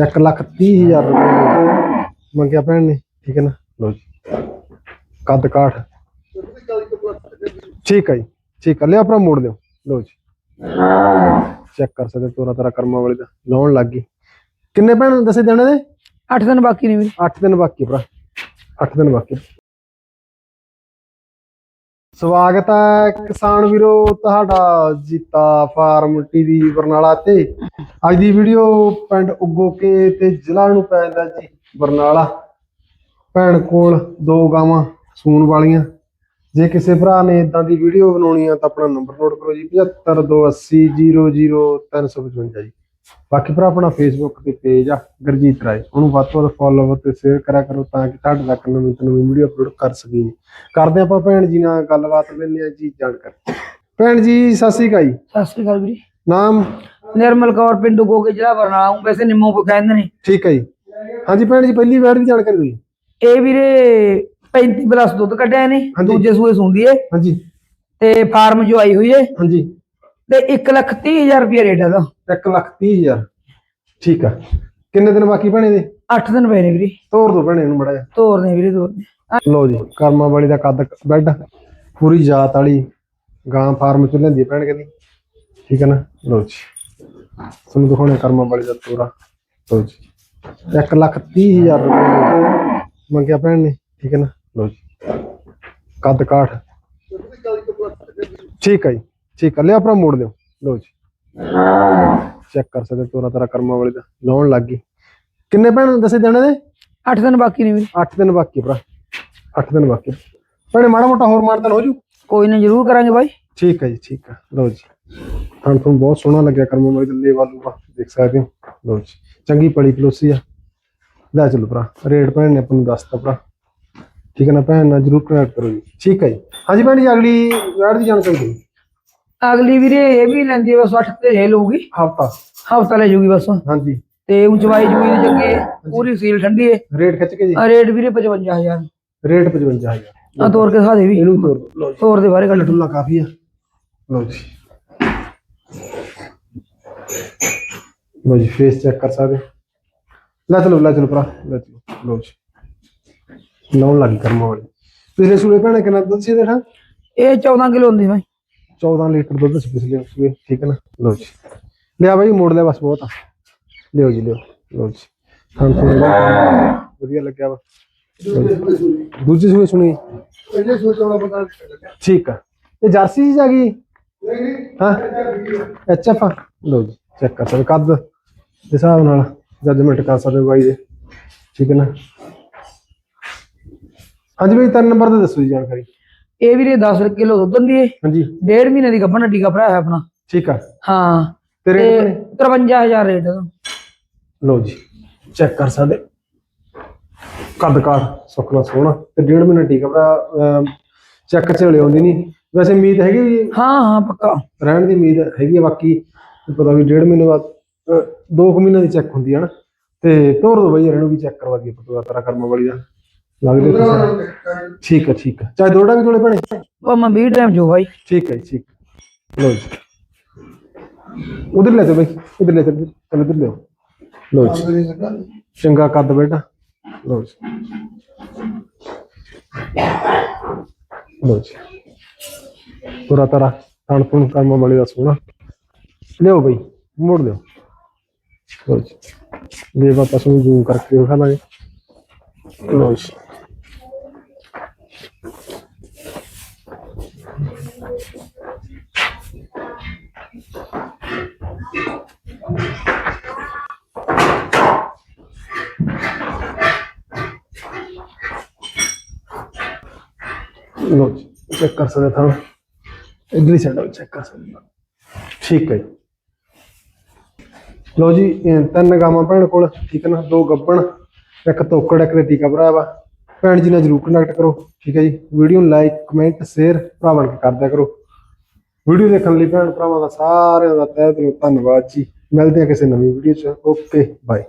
1 ਲੱਖ 30 ਹਜ਼ਾਰ ਰੁਪਏ ਮੰਗਿਆ ਭੈਣ ਨੇ ਠੀਕ ਹੈ ਨਾ? ਲੋ ਜੀ। ਕੱਦ ਕਾਠ। ਠੀਕ ਹੈ ਜੀ ਠੀਕ ਹੈ। ਲਿਆ ਭਰਾ ਮੋੜ ਦਿਓ। ਲੋ ਜੀ। ਚੈੱਕ ਕਰ ਸਕਦੇ ਤੋਰਾ ਤੇਰਾ ਕਰਮਾਂ ਵਾਲੇ ਦਾ। ਲਾਉਣ ਲੱਗ ਗਈ। ਕਿੰਨੇ ਭੈਣ ਦੱਸੇ ਦੇਣੇ ਦੇ? 8 ਦਿਨ ਬਾਕੀ ਨੇ ਵੀਰੇ। 8 ਦਿਨ ਬਾਕੀ ਭਰਾ। 8 ਦਿਨ ਬਾਕੀ। ਸਵਾਗਤ ਹੈ ਕਿਸਾਨ ਵੀਰੋ, ਤੁਹਾਡਾ ਜੀਤਾ ਫਾਰਮ ਟੀਵੀ ਬਰਨਾਲਾ ਤੇ। ਅੱਜ ਦੀ ਵੀਡੀਓ ਪਿੰਡ ਉਗੋਕੇ ਤੇ ਜ਼ਿਲ੍ਹਾ ਨੂੰ ਪੈਂਦਾ ਜੀ ਬਰਨਾਲਾ। ਭੈਣ ਕੋਲ ਦੋ ਗਾਵਾਂ ਸੂਣ ਵਾਲੀਆਂ। ਜੇ ਕਿਸੇ ਭਰਾ ਨੇ ਇਦਾਂ ਦੀ ਵੀਡੀਓ ਬਣਾਉਣੀ ਆ ਤਾਂ ਆਪਣਾ ਨੰਬਰ ਨੋਟ ਕਰੋ ਜੀ 7528000355 ਜੀ। ਬਾਕੀ ਭਰਾ ਆਪਣਾ ਫੇਸਬੁੱਕ ਤੇ ਪੇਜ ਆ ਗੁਰਜੀਤ ਰਾਏ। ਉਹਨੂੰ ਵੱਧ ਤੋਂ ਵੱਧ ਫੋਲੋ ਤੇ ਸ਼ੇਅਰ ਕਰਿਆ ਕਰੋ ਤਾਂ ਕਿ ਤੁਹਾਡੇ ਤੱਕ ਨਵੀਂ ਤੋਂ ਨਵੀਂ ਵੀਡੀਓ ਅਪਲੋਡ ਕਰ ਸਕੀਏ। ਕਰਦੇ ਆਪਾਂ ਭੈਣ ਜੀ ਨਾਲ ਗੱਲਬਾਤ ਲੈਂਦੇ ਆ ਜੀ ਜਾਣਕਾਰੀ। ਭੈਣ ਜੀ ਸਤਿ ਸ਼੍ਰੀ ਅਕਾਲ ਜੀ। ਸਤਿ ਸ੍ਰੀ ਅਕਾਲ ਵੀਰੇ। ਨਾਮ? ਨਿਰਮਲ ਕੌਰ ਪਿੰਡੂ ਗੋਗੇ ਜ਼ਿਲ੍ਹਾ ਬਰਨਾਲਾ। ਹੂੰ ਵੈਸੇ ਨਿੰਮੋ ਕੋ ਕਹਿੰਦੇ ਨੇ ਠੀਕ ਹੈ ਜੀ। ਹਾਂਜੀ ਭੈਣ ਜੀ ਪਹਿਲੀ ਵਾਰ ਦੀ ਜਾਣਕਾਰੀ ਜੀ ਇਹ ਵੀਰੇ 35 ਪਲੱਸ ਦੁੱਧ ਕੱਢਿਆ ਨੇ। ਦੂਜੇ ਸੂਏ ਸੁੰਦੀ ਏ। ਹਾਂਜੀ। ਤੇ ਫਾਰਮ ਜੋ ਆਈ ਹੋਈ ਏ। ਹਾਂਜੀ। ਤੇ 1 ਲੱਖ 30 ਹਜ਼ਾਰ ਰੁਪਏ ਰੇਟ ਇਹਦਾ। 1 ਲੱਖ 30 ਹਜ਼ਾਰ। ਠੀਕ ਆ। ਕਿੰਨੇ ਦਿਨ ਬਾਕੀ ਭੈਣੇ ਦੇ 8 ਦਿਨ ਪਏ ਨੇ ਵੀਰੇ। ਤੋਰ ਦੋ ਭੈਣੇ ਨੂੰ ਮੜਾ ਜਾ ਤੋਰ ਨੇ ਵੀਰੇ ਤੋਰ ਲਓ ਜੀ ਕਰਮਾ ਵਾਲੀ ਦਾ ਕੱਦ ਬੈੱਡ। ਪੂਰੀ ਜਾਤ ਵਾਲੀ ਗਾਂ ਫਾਰਮ ਚ ਲੈਂਦੀ ਭੈਣ ਕਹਿੰਦੀ। ਠੀਕ ਹੈ ਨਾ? ਲਓ ਜੀ। ਤੁਹਾਨੂੰ ਦਿਖਾਉਣੇ ਕਰਮਾ ਵਾਲੀ ਦਾ ਤੋਰਾ। ਲਓ ਜੀ। 1 ਲੱਖ 30 ਹਜ਼ਾਰ ਰੁਪਏ ਮੰਗਿਆ ਭੈਣ ਨੇ। ਠੀਕ ਹੈ ਨਾ? ਲਓ ਜੀ। ਕੱਦ ਕਾਠ। ਠੀਕ ਹੈ ਜੀ। ਠੀਕ ਹੈ ਲਿਆ ਭਰਾ ਮੋੜ ਦਿਓ। ਲਓ ਜੀ। ਚੈੱਕ ਕਰ ਸਕਦੇ ਤੋਰਾ ਤੇਰਾ ਕਰਮਾ ਵਾਲੀ ਦਾ। ਲਾਉਣ ਲੱਗ ਗਈ। ਕਿੰਨੇ ਭੈਣ ਦੱਸੇ ਦੇਣੇ ਦੇ 8 ਦਿਨ ਬਾਕੀ ਨੇ ਵੀਰੇ। 8 ਦਿਨ ਬਾਕੀ ਭਰਾ। 8 ਦਿਨ ਬਾਕੀ। ਭੈਣੇ ਮਾੜਾ ਮੋਟਾ ਹੋਰ ਮਾਨਤਨ ਹੋ ਜੂ। ਕੋਈ ਨਾ ਜ਼ਰੂਰ ਕਰਾਂਗੇ ਬਾਈ। ਠੀਕ ਹੈ ਜੀ ਠੀਕ ਹੈ ਲਓ ਜੀ। ਤੁਹਾਨੂੰ ਤੁਹਾਨੂੰ ਬਹੁਤ ਸੋਹਣਾ ਲੱਗਿਆ ਕਰਮਾ ਵਾਲੀ ਦਾ ਲੇਵਾ ਲੂਗਾ ਦੇਖ ਸਕਦੇ ਹੋ। ਲਓ ਜੀ। ਚੰਗੀ ਪੜੀ ਪਲੋਸੀ ਆ। ਲੈ ਚਲੋ ਭਰਾ। ਰੇਟ ਭੈਣ ਨੇ ਆਪਾਂ ਨੂੰ ਦੱਸਤਾ ਭਰਾ। ਠੀਕ ਹੈ ਨਾ ਭੈਣ ਨਾਲ ਜਰੂਰ ਕਨੈਕਟ ਕਰੋ ਜੀ। ਠੀਕ ਹੈ ਜੀ। ਹਾਂਜੀ ਭੈਣ ਜੀ ਅਗਲੀ ਵੈਟ ਦੀ ਜਾਣਕਾਰੀ ਦਿਓ। ਅਗਲੀ ਵੀਰੇ ਇਹ ਵੀ ਲੈਂਦੀ ਹੈ ਬਸ 8 ਤੇ ਹੈ ਲਊਗੀ। ਹਫਤਾ। ਹਫਤਾ ਲੈ ਜੂਗੀ ਬਸ। ਹਾਂਜੀ। ਤੇ ਉਂਚਵਾਈ ਜੂਗੀ ਦੀ ਜੱਗੇ ਪੂਰੀ ਸੀਲ ਠੰਡੀ ਏ ਰੇਟ ਖਿੱਚ ਕੇ ਜੀ। ਆ ਰੇਟ ਵੀਰੇ 55000 ਰੇਟ 55000 ਆ ਤੋਰ ਕੇ ਦੇ ਵੀ। ਇਹਨੂੰ ਤੋਰ ਦਿਓ। ਲਓ ਜੀ। ਤੋਰ ਦੇ ਬਾਰੇ ਕੱਢ। ਟੁੱਲਾ ਕਾਫੀ ਆ। ਲਓ ਜੀ। ਲਓ ਜੀ ਫੇਸ ਚੈੱਕ ਕਰ ਸਕਦੇ? ਹੋ। ਲੈ ਚਲੋ ਲੈ ਚਲੋ ਭਰਾ ਲੈ ਚਲੋ ਲਓ ਜੀ। ਲਾਉਣ ਲੱਗੀ ਕਰਮਾ ਵਾਲੀ। ਪਿਛਲੇ ਸੂਲੇ ਭੈਣੇ ਕਿੰਨਾ ਦੁੱਧ ਸੀ ਦੇਖਾਂ ਇਹ 14 ਕਿਲੋ ਹੁੰਦੀ ਬਾਈ। 14 ਲੀਟਰ ਦੁੱਧ ਸੀ ਪਿਛਲੇ ਸੂਏ ਠੀਕ ਹੈ ਨਾ? ਲਓ ਜੀ। ਲਿਆ ਬਾਈ ਮੋੜ ਲਿਆ ਬਸ ਬਹੁਤ ਆ। ਲਿਓ ਜੀ ਲਿਓ। ਲਓ ਜੀ। ਤੁਹਾਨੂੰ ਵਧੀਆ ਲੱਗਿਆ ਵਾ। ਜੀ। ਦੂਜੀ ਸੂਏ ਸੁਣੀ। ਪਹਿਲੇ ਸੋਚਣਾ ਪਤਾ ਠੀਕ ਆ। ਇਹ ਜਰਸੀ ਜੀ ਆ ਗਈ? ਹਾਂ? ਐਚਐਫ ਆ। ਲਓ ਜੀ ਚੈੱਕ ਕਰ ਸਕਦੇ ਕੱਦ ਦੇ ਹਿਸਾਬ ਨਾਲ ਜੱਜਮੈਂਟ ਕਰ ਸਕਦੇ ਹੋ ਬਾਈ ਦੇ ਠੀਕ ਹੈ ਨਾ? ਹਾਂਜੀ ਬਾਈ ਤਿੰਨ ਨੰਬਰ ਤੇ ਦੱਸੋ ਜੀ ਜਾਣਕਾਰੀ। ਇਹ ਵੀਰੇ 10 ਕਿਲੋ ਦੁੱਧ ਦਿੰਦੀ ਏ। ਹਾਂਜੀ। ਡੇਢ ਮਹੀਨੇ ਦੀ ਗੱਭਣ ਟੀਕਾ ਭਰਾ ਹੈ ਆਪਣਾ। ਠੀਕ ਆ। ਹਾਂ। ਤੇ ਤੇ ਰੇਟ ਬਣੇ 53000 ਰੇਟ ਲਓ ਜੀ ਚੈੱਕ ਕਰ ਸਕਦੇ। ਕੱਦ ਕਾਰ ਸੁੱਕਣਾ ਸੋਹਣਾ। ਤੇ ਡੇਢ ਮਹੀਨਾ ਟੀਕਾ ਭਰਾ ਚੈੱਕ ਚ ਹਲੇ ਆਉਂਦੀ ਨਹੀਂ। ਵੈਸੇ ਉਮੀਦ ਹੈਗੀ ਹਾਂ ਹਾਂ ਪੱਕਾ। ਰਹਿਣ ਦੀ ਉਮੀਦ ਹੈਗੀ ਆ ਬਾਕੀ। ਪਤਾ ਵੀ ਡੇਢ ਮਹੀਨੇ ਬਾਅਦ ਅਹ, ਦੋ ਕੁ ਮਹੀਨੇ ਦੀ ਚੈੱਕ ਹੁੰਦੀ ਹੈ ਨਾ। ਤੇ ਤੋਰ ਦੋ ਬਈ ਇਹਨੂੰ ਵੀ ਚੈੱਕ ਕਰਵਾ ਦਈਏ ਪਤਾ ਤੇਰਾ ਕਰਮ ਵਾਲੀ ਦਾ। ਲੱਗਦੇ ਤੁਸੀਂ। ਠੀਕ ਹੈ ਠੀਕ ਹੈ ਚਾਹੇ ਦੋੜਾ ਵੀ ਕੋਲੇ ਭੈਣੇ ਉਹ ਮੈਂ 20 ਟਾਈਮ ਜੋ ਬਾਈ ਠੀਕ ਹੈ ਜੀ, ਠੀਕ ਹੈ। ਲਓ ਜੀ। ਉਧਰ ਲੈ ਤੇ ਬਈ ਉਧਰ ਲੈ ਤੇ ਚਲ ਉਧਰ ਲਿਓ ਲਓ ਜੀ। ਚੰਗਾ ਕੱਦ ਬੇਟਾ। ਲਓ ਜੀ। ਲਓ ਜੀ। ਪੂਰਾ ਤਰਾ ਤਣ ਤੁਣ ਕਰਮ ਵਾਲੀ ਦਾ ਸੋਹਣਾ। ਲਿਓ ਬਈ ਮੋੜ ਲਿਓ ਲਓ ਜੀ। ਲੈ ਵਾਪਸ ਨੂੰ ਜ਼ੂਮ ਕਰਕੇ ਦਿਖਾ ਦਾਂਗੇ। ਲਓ ਜੀ। ਲੋ ਜੀ ਚੈੱਕ ਕਰ ਸਕਦੇ ਥਾਂ ਇਧਰਲੀ ਸਾਈਡ ਚੈੱਕ ਕਰ ਸਕਦੇ ਠੀਕ ਹੈ ਜੀ। ਲਓ ਜੀ ਤਿੰਨ ਗਾਵਾਂ ਭੈਣ ਕੋਲ, ਠੀਕ ਹੈ ਨਾ? ਦੋ ਗੱਬਣ, ਇੱਕ ਤੋਕੜ, ਇੱਕ ਰੇਤੀ ਟੀਕਾ ਵਾ। ਭੈਣ ਜੀ ਨਾਲ ਜਰੂਰ ਕਨੈਕਟ ਕਰੋ, ਠੀਕ ਹੈ ਜੀ। ਵੀਡੀਓ ਨੂੰ ਲਾਈਕ ਕਮੈਂਟ ਸ਼ੇਅਰ ਭਰਾ ਬਣ ਕਰਦਿਆ ਕਰੋ। ਵੀਡੀਓ ਦੇਖਣ ਲਈ ਭੈਣ ਭਰਾਵਾਂ ਦਾ ਸਾਰਿਆਂ ਦਾ ਤਹਿ ਦਿਲੋਂ ਧੰਨਵਾਦ ਜੀ। ਮਿਲਦੇ ਹਾਂ ਕਿਸੇ ਨਵੀਂ ਵੀਡੀਓ 'ਚ। Okay bye